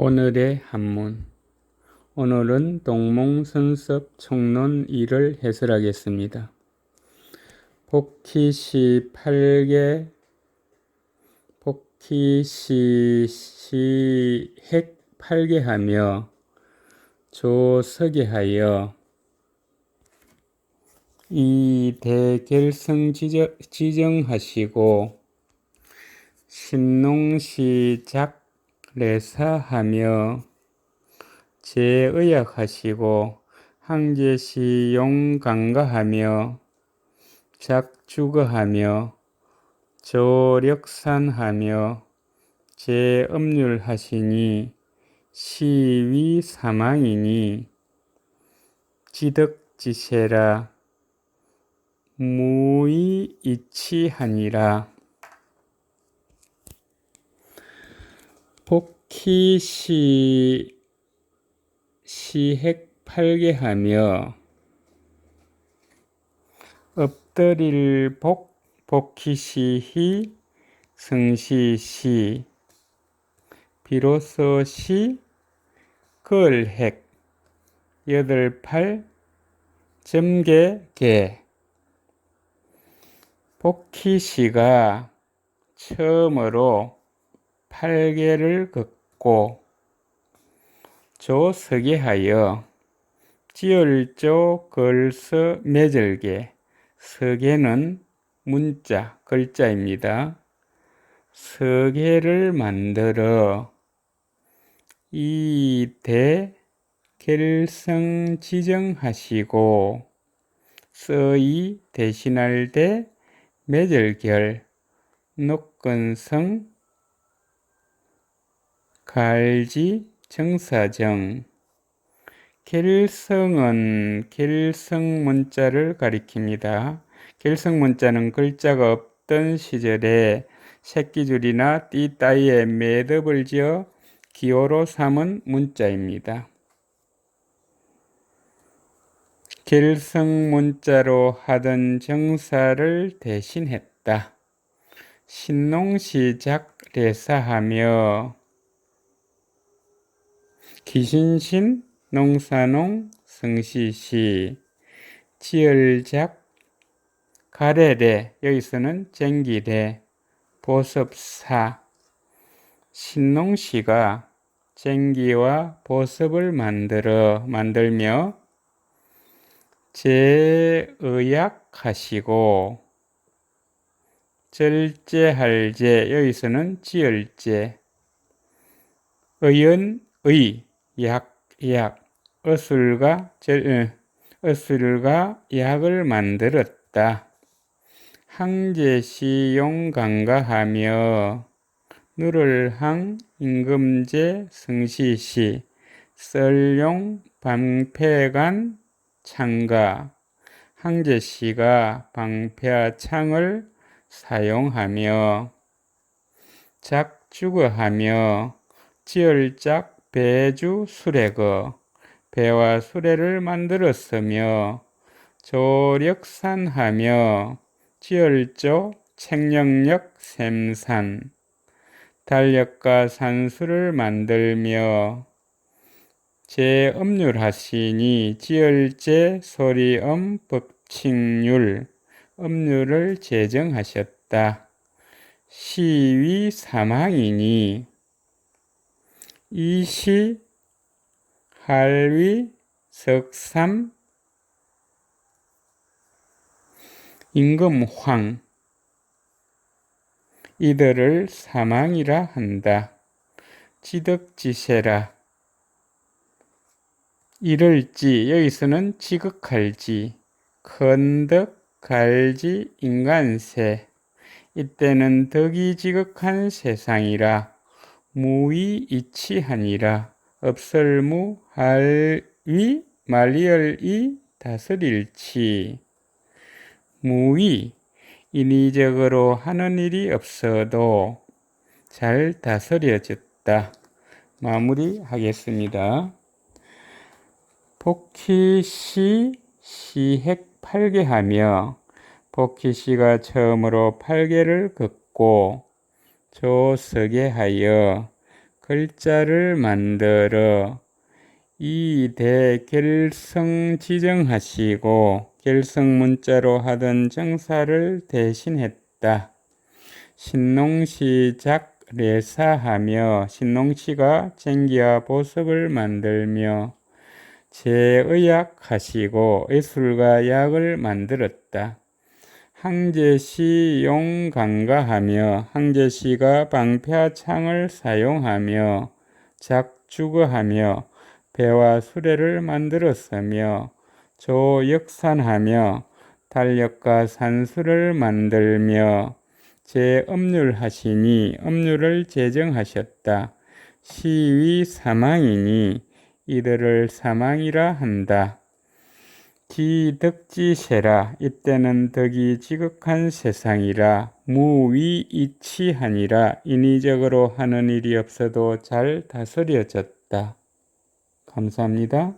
오늘의 한문. 오늘은 동몽선섭 총론 2를 해설하겠습니다. 복희시 8개, 복희시 시핵 8개 하며 조석에 하여 이 대결성 지정하시고 신농시 작 레사하며 제의약하시고 항제시 용강가하며 작주거하며 조력산하며 제업률하시니 시위 사망이니 지덕지세라. 무의이치하니라 복희시 시핵 팔개하며 엎드릴 복 복희시희 성시시 비로소 시 걸핵 여덟 팔 점개개 복희시가 처음으로 팔개를 긋고 조석에하여 지을조 걸서 매절개 서계는 문자 글자입니다. 서계를 만들어 이대 결성 지정하시고 서이 대신할 때 매절결 녹건성 갈지 정사정 결성은 결성 문자를 가리킵니다. 결성 문자는 글자가 없던 시절에 새끼줄이나 띠 따위에 매듭을 지어 기호로 삼은 문자입니다. 결성 문자로 하던 정사를 대신했다. 신농시작 레사하며 기신신 농사농 성시시 지열작 가래래 여기서는 쟁기래 보섭사. 신농시가 쟁기와 보섭을 만들어 만들며 제의약하시고 절제할제 여기서는 지열제. 의연의 약, 약, 어술과 절, 어술과 약을 만들었다. 항제시 용 강가하며 누를항 임금제 성시시 썰용 방패간 창가 항제시가 방패와 창을 사용하며 작주거하며 지얼작 배주 수레거 배와 수레를 만들었으며 조력산하며 지열조 책령력 샘산 달력과 산수를 만들며 제업률하시니 지열제 소리음 법칙률 음률을 제정하셨다. 시위 사망이니 이시, 할위, 석삼, 임금황. 이들을 사망이라 한다. 지덕지세라. 이럴지 여기서는 지극할지 건덕 갈지 인간세. 이때는 덕이 지극한 세상이라 무의이치하니라 업설무 할위 말리얼이 다스릴치 무의 인위적으로 하는 일이 없어도 잘 다스려졌다. 마무리하겠습니다. 복희시 시핵 8개 하며 복희시가 처음으로 8개를 긋고 조석에 하여 글자를 만들어 이 대 결성 지정하시고 결성 문자로 하던 정사를 대신했다. 신농시 작 레사하며 신농시가 쟁기와 보석을 만들며 제의약하시고 예술과 약을 만들었다. 항제시 용강가하며 항제시가 방패창을 사용하며 작주거하며 배와 수레를 만들었으며 조역산하며 달력과 산수를 만들며 제업률하시니 업률을 제정하셨다. 시위 사망이니 이들을 사망이라 한다. 기덕지세라 이때는 덕이 지극한 세상이라 무위이치하니라 인위적으로 하는 일이 없어도 잘 다스려졌다. 감사합니다.